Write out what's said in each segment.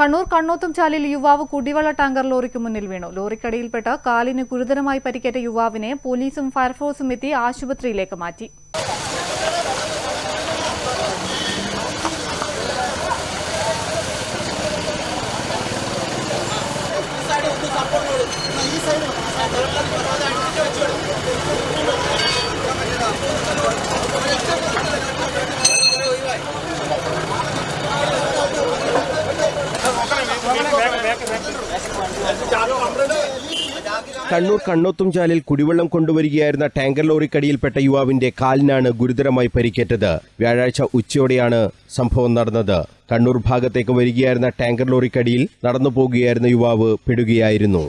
കണ്ണൂർ കണ്ണോത്തുംചാലിൽ യുവാവ് കുടിവെള്ള ടാങ്കർ ലോറിക്ക് മുന്നിൽ വീണു. ലോറിക്കടിയിൽപ്പെട്ട് കാലിന് ഗുരുതരമായി പരിക്കേറ്റ യുവാവിനെ പോലീസും ഫയർഫോഴ്സും എത്തി ആശുപത്രിയിലേക്ക് മാറ്റി. കണ്ണൂർ കണ്ണോത്തുംചാലിൽ കുടിവെള്ളം കൊണ്ടുവരികയായിരുന്ന ടാങ്കർ ലോറിക്കടിയിൽപ്പെട്ട യുവാവിന്റെ കാലിനാണ് ഗുരുതരമായി പരിക്കേറ്റത്. വ്യാഴാഴ്ച ഉച്ചയോടെയാണ് സംഭവം നടന്നത്. കണ്ണൂർ ഭാഗത്തേക്ക് വരികയായിരുന്ന ടാങ്കർ ലോറിക്കടിയിൽ നടന്നു പോകുകയായിരുന്ന യുവാവ് പെടുകയായിരുന്നു.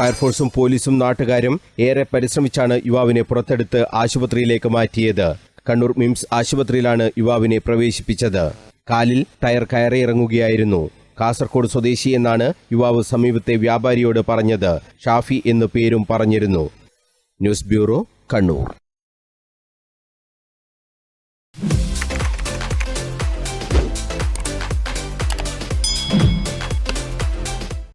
ഫയർഫോഴ്സും പോലീസും നാട്ടുകാരും ഏറെ പരിശ്രമിച്ചാണ് യുവാവിനെ പുറത്തെടുത്ത് ആശുപത്രിയിലേക്ക് മാറ്റിയത്. കണ്ണൂർ മിംസ് ആശുപത്രിയിലാണ് യുവാവിനെ പ്രവേശിപ്പിച്ചത്. കാലിൽ ടയർ കയറിയിറങ്ങുകയായിരുന്നു. കാസർഗോഡ് സ്വദേശി എന്നാണ് യുവാവ് സമീപത്തെ വ്യാപാരിയോട് പറഞ്ഞത്. ഷാഫി എന്നു പേരും പറഞ്ഞിരുന്നു. News bureau Kannur.